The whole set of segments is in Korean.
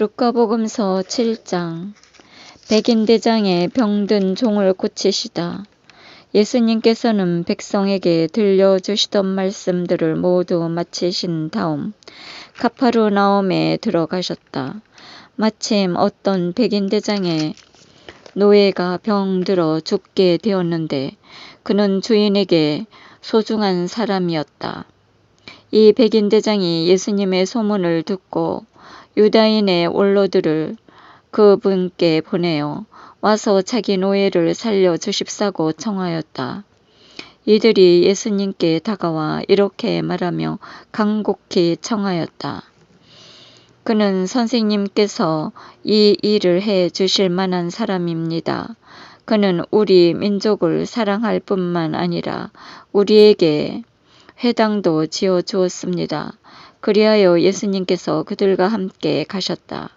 루카복음서 7장 백인 대장의 병든 종을 고치시다. 예수님께서는 백성에게 들려주시던 말씀들을 모두 마치신 다음 카파르나움에 들어가셨다. 마침 어떤 백인 대장의 노예가 병들어 죽게 되었는데 그는 주인에게 소중한 사람이었다. 이 백인 대장이 예수님의 소문을 듣고 유다인의 원로들을 그분께 보내어 와서 자기 노예를 살려 주십사고 청하였다. 이들이 예수님께 다가와 이렇게 말하며 간곡히 청하였다. 그는 선생님께서 이 일을 해 주실 만한 사람입니다. 그는 우리 민족을 사랑할 뿐만 아니라 우리에게 회당도 지어 주었습니다. 그리하여 예수님께서 그들과 함께 가셨다.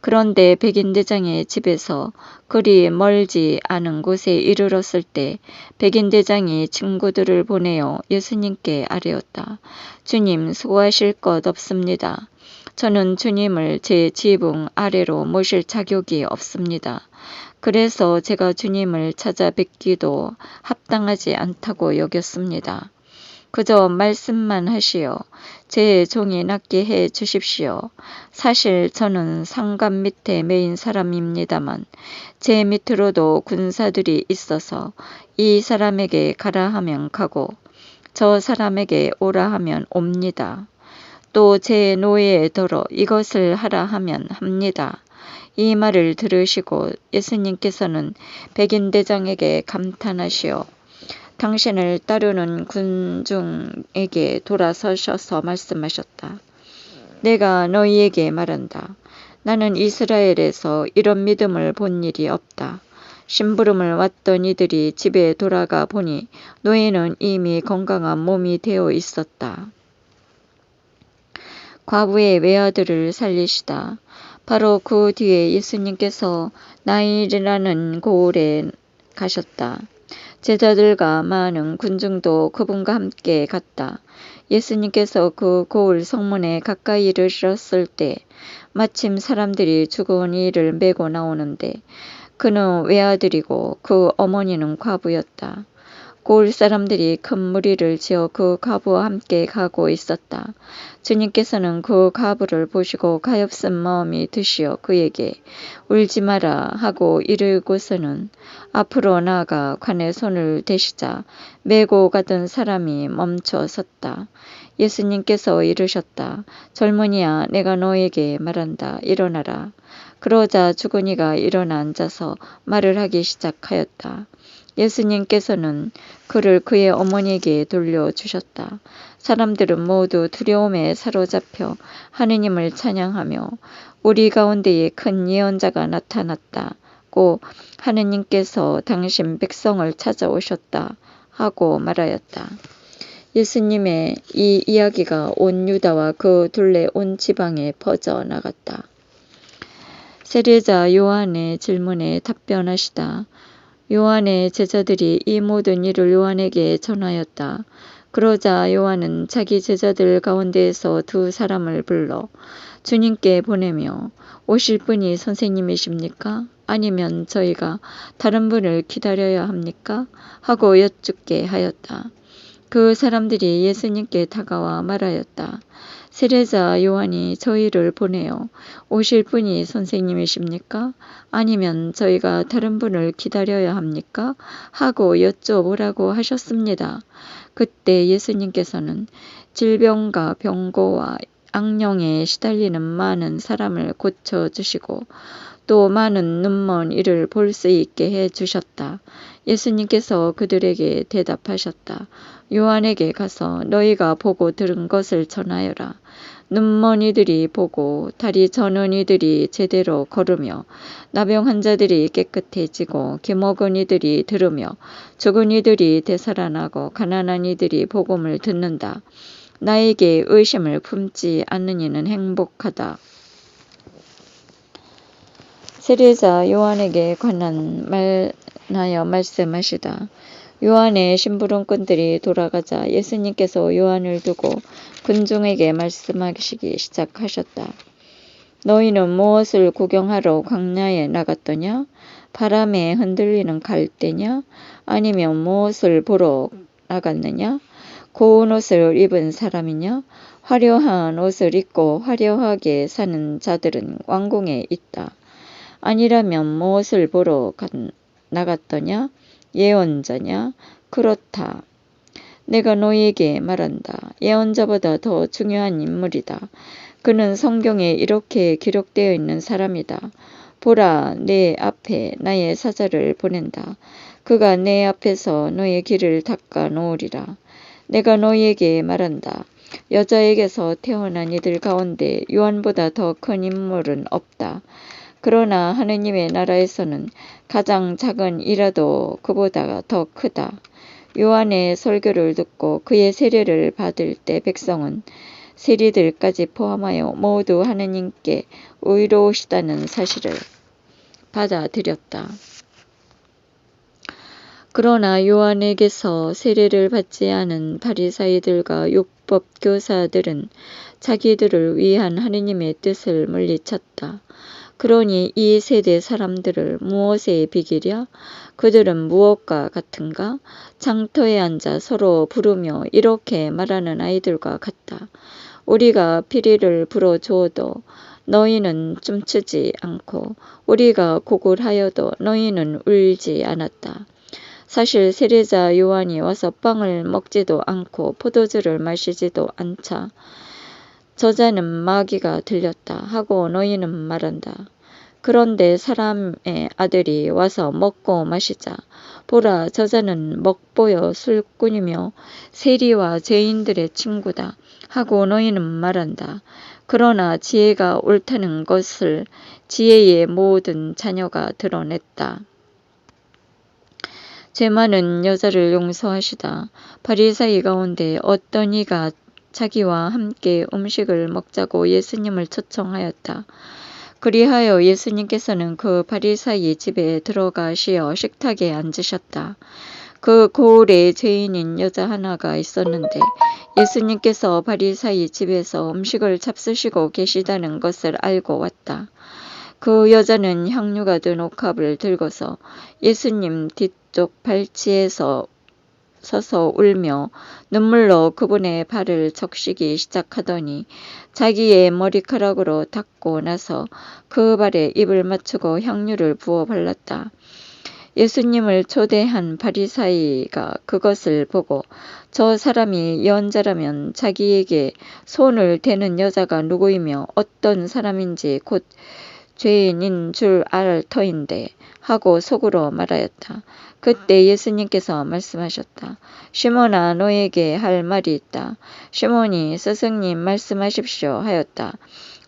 그런데 백인대장의 집에서 그리 멀지 않은 곳에 이르렀을 때 백인대장이 친구들을 보내어 예수님께 아뢰었다. 주님 수고하실 것 없습니다. 저는 주님을 제 지붕 아래로 모실 자격이 없습니다. 그래서 제가 주님을 찾아뵙기도 합당하지 않다고 여겼습니다. 그저 말씀만 하시어 제 종이 낫게 해 주십시오. 사실 저는 상관 밑에 메인 사람입니다만 제 밑으로도 군사들이 있어서 이 사람에게 가라 하면 가고 저 사람에게 오라 하면 옵니다. 또 제 노예에 들어 이것을 하라 하면 합니다. 이 말을 들으시고 예수님께서는 백인대장에게 감탄하시어 당신을 따르는 군중에게 돌아서셔서 말씀하셨다. 내가 너희에게 말한다. 나는 이스라엘에서 이런 믿음을 본 일이 없다. 심부름을 왔던 이들이 집에 돌아가 보니 노예는 이미 건강한 몸이 되어 있었다. 과부의 외아들을 살리시다. 바로 그 뒤에 예수님께서 나일이라는 고을에 가셨다. 제자들과 많은 군중도 그분과 함께 갔다. 예수님께서 그 고을 성문에 가까이 이르셨을 때 마침 사람들이 죽은 이를 메고 나오는데 그는 외아들이고 그 어머니는 과부였다. 고을 사람들이 큰 무리를 지어 그 과부와 함께 가고 있었다. 주님께서는 그 과부를 보시고 가엾은 마음이 드시어 그에게 울지 마라 하고 이르고서는 앞으로 나아가 관에 손을 대시자 메고 가던 사람이 멈춰 섰다. 예수님께서 이르셨다. 젊은이야 내가 너에게 말한다. 일어나라. 그러자 죽은이가 일어나 앉아서 말을 하기 시작하였다. 예수님께서는 그를 그의 어머니에게 돌려주셨다. 사람들은 모두 두려움에 사로잡혀 하느님을 찬양하며 우리 가운데에 큰 예언자가 나타났다고 하느님께서 당신 백성을 찾아오셨다 하고 말하였다. 예수님의 이 이야기가 온 유다와 그 둘레 온 지방에 퍼져 나갔다. 세례자 요한의 질문에 답변하시다. 요한의 제자들이 이 모든 일을 요한에게 전하였다. 그러자 요한은 자기 제자들 가운데에서 두 사람을 불러 주님께 보내며 오실 분이 선생님이십니까? 아니면 저희가 다른 분을 기다려야 합니까? 하고 여쭙게 하였다. 그 사람들이 예수님께 다가와 말하였다. 세례자 요한이 저희를 보내어 오실 분이 선생님이십니까? 아니면 저희가 다른 분을 기다려야 합니까? 하고 여쭤보라고 하셨습니다. 그때 예수님께서는 질병과 병고와 악령에 시달리는 많은 사람을 고쳐주시고 또 많은 눈먼 이를 볼 수 있게 해 주셨다. 예수님께서 그들에게 대답하셨다. 요한에게 가서 너희가 보고 들은 것을 전하여라. 눈먼 이들이 보고 다리 저는 이들이 제대로 걸으며 나병 환자들이 깨끗해지고 기먹은 이들이 들으며 죽은 이들이 되살아나고 가난한 이들이 복음을 듣는다. 나에게 의심을 품지 않는 이는 행복하다. 세례자 요한에게 관한 말하여 말씀하시다. 요한의 심부름꾼들이 돌아가자 예수님께서 요한을 두고 군중에게 말씀하시기 시작하셨다. 너희는 무엇을 구경하러 광야에 나갔더냐? 바람에 흔들리는 갈대냐? 아니면 무엇을 보러 나갔느냐? 고운 옷을 입은 사람이냐? 화려한 옷을 입고 화려하게 사는 자들은 왕궁에 있다. 아니라면 무엇을 보러 나갔더냐? 예언자냐? 그렇다. 내가 너희에게 말한다. 예언자보다 더 중요한 인물이다. 그는 성경에 이렇게 기록되어 있는 사람이다. 보라, 내 앞에 나의 사자를 보낸다. 그가 내 앞에서 너의 길을 닦아 놓으리라. 내가 너희에게 말한다. 여자에게서 태어난 이들 가운데 요한보다 더 큰 인물은 없다. 그러나 하느님의 나라에서는 가장 작은 이라도 그보다 더 크다. 요한의 설교를 듣고 그의 세례를 받을 때 백성은 세리들까지 포함하여 모두 하느님께 의로우시다는 사실을 받아들였다. 그러나 요한에게서 세례를 받지 않은 바리사이들과 율법 교사들은 자기들을 위한 하느님의 뜻을 물리쳤다. 그러니 이 세대 사람들을 무엇에 비기랴? 그들은 무엇과 같은가? 장터에 앉아 서로 부르며 이렇게 말하는 아이들과 같다. 우리가 피리를 불어 주어도 너희는 춤추지 않고 우리가 곡을 하여도 너희는 울지 않았다. 사실 세례자 요한이 와서 빵을 먹지도 않고 포도주를 마시지도 않자 저자는 마귀가 들렸다 하고 너희는 말한다. 그런데 사람의 아들이 와서 먹고 마시자. 보라, 저자는 먹보여 술꾼이며 세리와 죄인들의 친구다. 하고 너희는 말한다. 그러나 지혜가 옳다는 것을 지혜의 모든 자녀가 드러냈다. 죄 많은 여자를 용서하시다. 바리사이 가운데 어떤 이가 자기와 함께 음식을 먹자고 예수님을 초청하였다. 그리하여 예수님께서는 그 바리사이 집에 들어가시어 식탁에 앉으셨다. 그 고을에 죄인인 여자 하나가 있었는데 예수님께서 바리사이 집에서 음식을 잡수시고 계시다는 것을 알고 왔다. 그 여자는 향유가 든 옥합을 들고서 예수님 뒤쪽 발치에서 서서 울며 눈물로 그분의 발을 적시기 시작하더니 자기의 머리카락으로 닦고 나서 그 발에 입을 맞추고 향유를 부어 발랐다. 예수님을 초대한 바리사이가 그것을 보고 저 사람이 연자라면 자기에게 손을 대는 여자가 누구이며 어떤 사람인지 곧 죄인인 줄 알 터인데 하고 속으로 말하였다. 그때 예수님께서 말씀하셨다. 시몬아 너에게 할 말이 있다. 시몬이 스승님 말씀하십시오 하였다.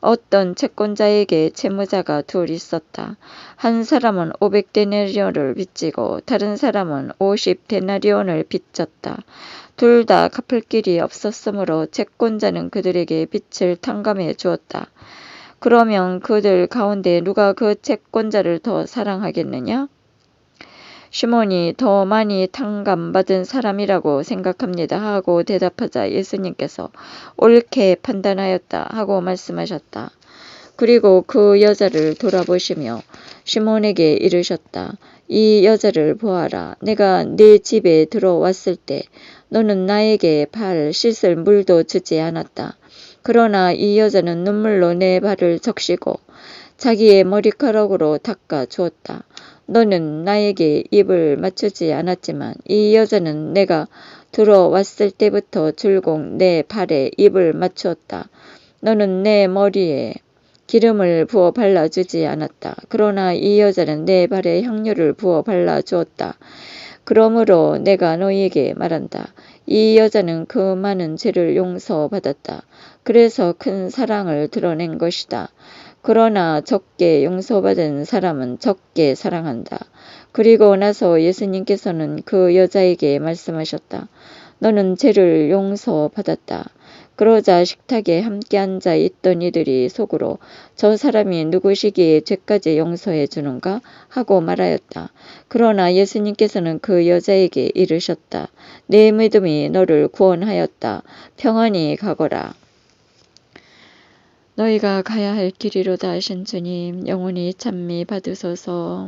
어떤 채권자에게 채무자가 둘 있었다. 한 사람은 500데나리온을 빚지고 다른 사람은 50데나리온을 빚졌다. 둘 다 갚을 길이 없었으므로 채권자는 그들에게 빚을 탕감해 주었다. 그러면 그들 가운데 누가 그 채권자를 더 사랑하겠느냐? 시몬이 더 많이 탕감받은 사람이라고 생각합니다 하고 대답하자 예수님께서 옳게 판단하였다 하고 말씀하셨다. 그리고 그 여자를 돌아보시며 시몬에게 이르셨다. 이 여자를 보아라. 내가 네 집에 들어왔을 때 너는 나에게 발 씻을 물도 주지 않았다. 그러나 이 여자는 눈물로 내 발을 적시고 자기의 머리카락으로 닦아 주었다. 너는 나에게 입을 맞추지 않았지만 이 여자는 내가 들어왔을 때부터 줄공 내 발에 입을 맞추었다. 너는 내 머리에 기름을 부어 발라주지 않았다. 그러나 이 여자는 내 발에 향유를 부어 발라주었다. 그러므로 내가 너희에게 말한다. 이 여자는 그 많은 죄를 용서받았다. 그래서 큰 사랑을 드러낸 것이다. 그러나 적게 용서받은 사람은 적게 사랑한다. 그리고 나서 예수님께서는 그 여자에게 말씀하셨다. 너는 죄를 용서받았다. 그러자 식탁에 함께 앉아 있던 이들이 속으로 저 사람이 누구시기에 죄까지 용서해 주는가 하고 말하였다. 그러나 예수님께서는 그 여자에게 이르셨다. 내 믿음이 너를 구원하였다. 평안히 가거라. 너희가 가야 할 길이로다 하신 주님 영원히 찬미 받으소서.